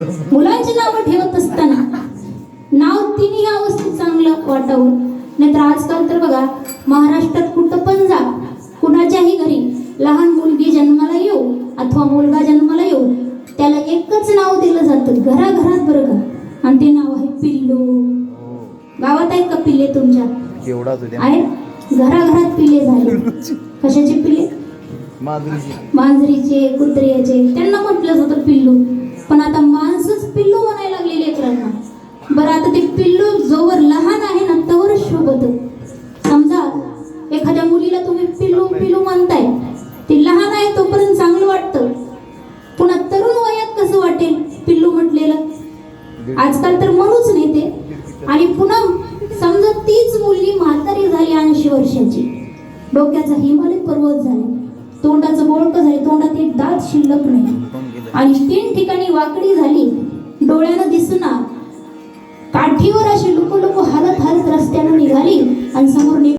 मुलांची नावं ठेवत असताना नाव तिन्ही अवस्थेत चांगलं वाटावं. नाहीतर आजकाल तर बघा महाराष्ट्रात कुठं पण जा कुणाच्याही घरी लहान मुलगी जन्माला येऊ अथवा मुलगा जन्माला येऊ त्याला एकच नाव दिलं जातं घराघरात बरं का. आणि ते नाव आहे पिल्लू. गावात आहेत का पिल्ले तुमच्या? आहेत? घराघरात पिल्ले झाले. कशाचे पिल्ले? मांजरीचे कुत्र्याचे बरं आता ते पिल्लू जोवर लहान आहे ना तोवरच शोभत. समजा एखाद्या मुलीला तुम्ही पिल्लू पिल्लू म्हणताय. ती लहान आहे तोपर्यंत चांगलं वाटतं. पुन्हा तरुण वयात कसं वाटेल पिल्लू म्हटलेलं? आजकाल तर म्हणूच नाही ते. आणि पुन्हा समजा तीच मुलगी म्हातारी झाली ऐंशी वर्षाची. डोक्याचा हिमालय पर्वत झाले. तोंडाचं बोळकं झाले. तोंडात एक दात शिल्लक नाही. आणि तीन ठिकाणी वाकडी झाली. डोळ्यानं दिसना काठीवर अशी लुको लुको हालत हालत